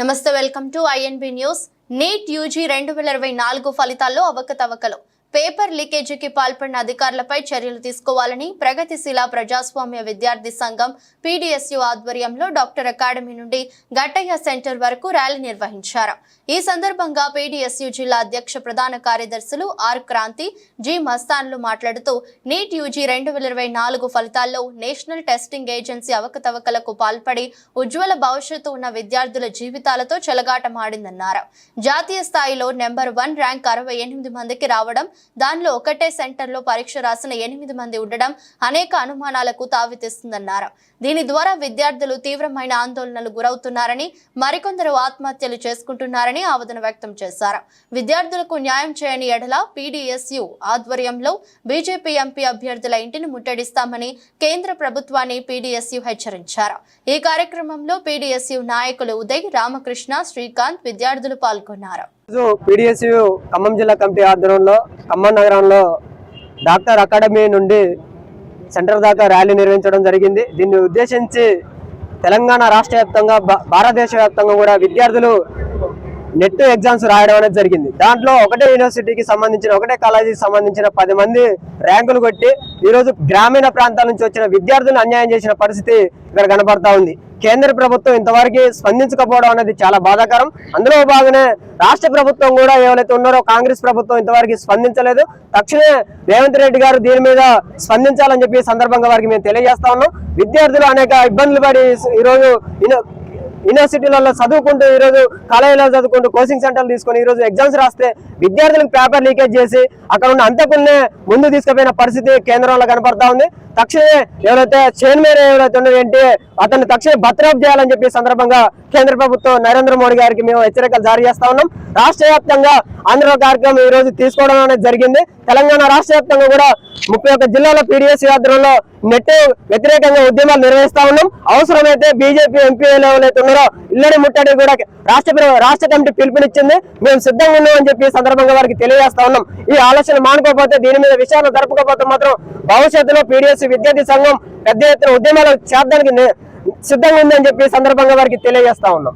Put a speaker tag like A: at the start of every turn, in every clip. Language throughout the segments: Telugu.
A: నమస్తే welcome to INB news. NEET UG రెండు వేల ఇరవై నాలుగు ఫలితాల్లో అవకతవకలు. పేపర్ లీకేజీకి పాల్పడిన అధికారులపై చర్యలు తీసుకోవాలని ప్రగతిశీల ప్రజాస్వామ్య విద్యార్థి సంఘం పీడీఎస్యు ఆధ్వర్యంలో డాక్టర్ అకాడమీ నుండి గట్టయ్య సెంటర్ వరకు ర్యాలీ నిర్వహించారు. ఈ సందర్భంగా పీడీఎస్యు జిల్లా అధ్యక్ష ప్రధాన కార్యదర్శులు ఆర్ క్రాంతి జి మస్తాన్లు మాట్లాడుతూ నీట్ యూజీ రెండు వేల ఇరవై నాలుగు ఫలితాల్లో నేషనల్ టెస్టింగ్ ఏజెన్సీ అవకతవకలకు పాల్పడి ఉజ్వల భవిష్యత్తు ఉన్న విద్యార్థుల జీవితాలతో చెలగాటమాడిందన్నారు. జాతీయ స్థాయిలో నెంబర్ వన్ ర్యాంక్ అరవై ఎనిమిది మందికి రావడం దానిలో ఒకటే సెంటర్లో పరీక్ష రాసిన ఎనిమిది మంది ఉండడం అనేక అనుమానాలకు తావితీస్తుందన్నారు. దీని ద్వారా విద్యార్థులు తీవ్రమైన ఆందోళనలు గురవుతున్నారని మరికొందరు ఆత్మహత్యలు చేసుకుంటున్నారని ఆవేదన వ్యక్తం చేశారు. విద్యార్థులకు న్యాయం చేయని ఎడల పీడీఎస్యు ఆధ్వర్యంలో బీజేపీ ఎంపీ అభ్యర్థుల ఇంటిని ముట్టడిస్తామని కేంద్ర ప్రభుత్వాన్ని పీడీఎస్యు హెచ్చరించారు. ఈ కార్యక్రమంలో పీడీఎస్యు నాయకులు ఉదయ్ రామకృష్ణ శ్రీకాంత్ విద్యార్థులు పాల్గొన్నారు.
B: రోజు పీడిఎస్యు ఖమ్మం జిల్లా కమిటీ ఆధ్వర్యంలో ఖమ్మం నగరంలో డాక్టర్ అకాడమీ నుండి సెంటర్ దాకా ర్యాలీ నిర్వహించడం జరిగింది. దీన్ని ఉద్దేశించి తెలంగాణ రాష్ట్ర వ్యాప్తంగా భా- భారతదేశ వ్యాప్తంగా కూడా విద్యార్థులు నెట్ ఎగ్జామ్స్ రాయడం అనేది జరిగింది. దాంట్లో ఒకటే యూనివర్సిటీకి సంబంధించిన ఒకటే కాలేజీకి సంబంధించిన పది మంది ర్యాంకులు కొట్టి ఈరోజు గ్రామీణ ప్రాంతాల నుంచి వచ్చిన విద్యార్థులను అన్యాయం చేసిన పరిస్థితి ఇక్కడ కనపడతా ఉంది. కేంద్ర ప్రభుత్వం ఇంతవరకు స్పందించకపోవడం అనేది చాలా బాధాకరం. అందులో భాగమే రాష్ట్ర ప్రభుత్వం కూడా ఏవైతే ఉన్నారో కాంగ్రెస్ ప్రభుత్వం ఇంతవరకు స్పందించలేదు. తక్షణమే రేవంత్ రెడ్డి గారు దీని మీద స్పందించాలని చెప్పి సందర్భంగా వారికి మేము తెలియజేస్తా ఉన్నాం. విద్యార్థులు అనేక ఇబ్బందులు పడి ఈరోజు యూనివర్సిటీలలో చదువుకుంటూ ఈరోజు కాలేజీలో చదువుకుంటూ కోచింగ్ సెంటర్లు తీసుకొని ఈరోజు ఎగ్జామ్స్ రాస్తే విద్యార్థులకు పేపర్ లీకేజ్ చేసి అక్కడ ఉన్న అంతకున్నే ముందు తీసుకుపోయిన పరిస్థితి కేంద్రంలో కనపడతా ఉంది. తక్షణమే ఎవరైతే చైర్మన్ ఎవరైతే ఉన్నారో ఏంటి అతన్ని తక్షణమే భద్రప్ చేయాలని చెప్పి సందర్భంగా కేంద్ర ప్రభుత్వం నరేంద్ర మోడీ గారికి మేము హెచ్చరికలు జారీ చేస్తా ఉన్నాం. రాష్ట్ర వ్యాప్తంగా ఆంధ్ర కార్యక్రమం ఈ రోజు తీసుకోవడం అనేది జరిగింది. తెలంగాణ రాష్ట్ర వ్యాప్తంగా కూడా ముప్పై ఒక్క జిల్లాలో పీడిఎస్ యాత్రలో నెట్ వ్యతిరేకంగా ఉద్యమాలు నిర్వహిస్తా ఉన్నాం. అవసరమైతే బీజేపీ ఎంపీలు ఎవరైతే ఉన్నారో ఇల్లడి ముట్టడి కూడా రాష్ట్ర రాష్ట్ర కమిటీ పిలుపునిచ్చింది. మేము సిద్ధంగా ఉన్నామని చెప్పి సందర్భంగా వారికి తెలియజేస్తా ఉన్నాం. ఈ ఆలోచన మానుకోకపోతే దీని మీద విషయాలు జరపకపోతే మాత్రం భవిష్యత్తులో పీడిఎస్ విద్యార్థి సంఘం పెద్ద ఎత్తున ఉద్యమాలు చేద్దానికి సిద్ధంగా ఉందని చెప్పి సందర్భంగా వారికి తెలియజేస్తా ఉన్నాం.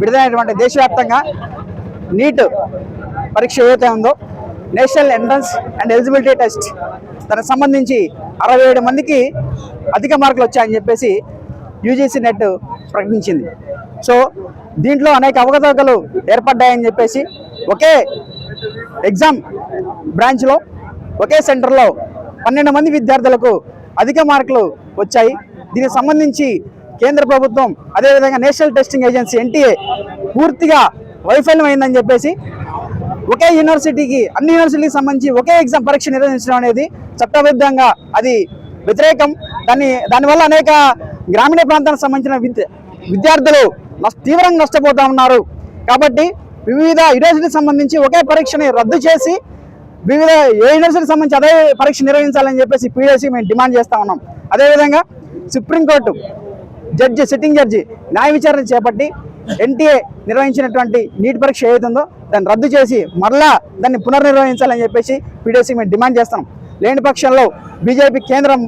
C: విడుదలైనటువంటి దేశవ్యాప్తంగా నీట్ పరీక్ష ఏదైతే ఉందో national entrance and eligibility test దానికి సంబంధించి అరవై ఏడు మందికి అధిక మార్కులు వచ్చాయని చెప్పేసి యూజీసీ నెట్ ప్రకటించింది. సో దీంట్లో అనేక అవకతవకలు ఏర్పడ్డాయని చెప్పేసి ఒకే ఎగ్జామ్ బ్రాంచ్లో ఒకే సెంటర్లో పన్నెండు మంది విద్యార్థులకు అధిక మార్కులు వచ్చాయి. దీనికి సంబంధించి కేంద్ర ప్రభుత్వం అదేవిధంగా నేషనల్ టెస్టింగ్ ఏజెన్సీ ఎన్టీఏ పూర్తిగా వైఫల్యం అయిందని చెప్పేసి ఒకే యూనివర్సిటీకి అన్ని యూనివర్సిటీకి సంబంధించి ఒకే ఎగ్జామ్ పరీక్ష నిర్వహించడం అనేది చట్టబద్ధంగా అది వ్యతిరేకం. దాన్ని దానివల్ల అనేక గ్రామీణ ప్రాంతానికి సంబంధించిన విద్య విద్యార్థులు నష్ట- తీవ్రంగా నష్టపోతూ ఉన్నారు. కాబట్టి వివిధ యూనివర్సిటీకి సంబంధించి ఒకే పరీక్షని రద్దు చేసి వివిధ ఏ యూనివర్సిటీకి సంబంధించి అదే పరీక్ష నిర్వహించాలని చెప్పేసి పీడీసీ మేము డిమాండ్ చేస్తూ ఉన్నాం. అదేవిధంగా సుప్రీంకోర్టు జడ్జి సిట్టింగ్ జడ్జి న్యాయ విచారణ చేపట్టి ఎన్టీఏ నిర్వహించినటువంటి నీట్ పరీక్ష ఏదైతుందో దాన్ని రద్దు చేసి మరలా దాన్ని పునర్నిర్వహించాలని చెప్పేసి పీడీసీ మేము డిమాండ్ చేస్తాం లేని పక్షంలో బీజేపీ కేంద్రం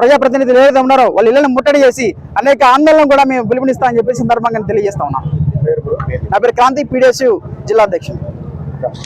C: ప్రజాప్రతినిధులు ఏదైతే ఉన్నారో వాళ్ళు ఇళ్ళను ముట్టడి చేసి అనేక ఆందోళన కూడా మేము పిలుపునిస్తామని చెప్పేసి సందర్భంగా తెలియజేస్తా ఉన్నాం. నా పేరు క్రాంతి పీడీఎస్ జిల్లా అధ్యక్షుడు.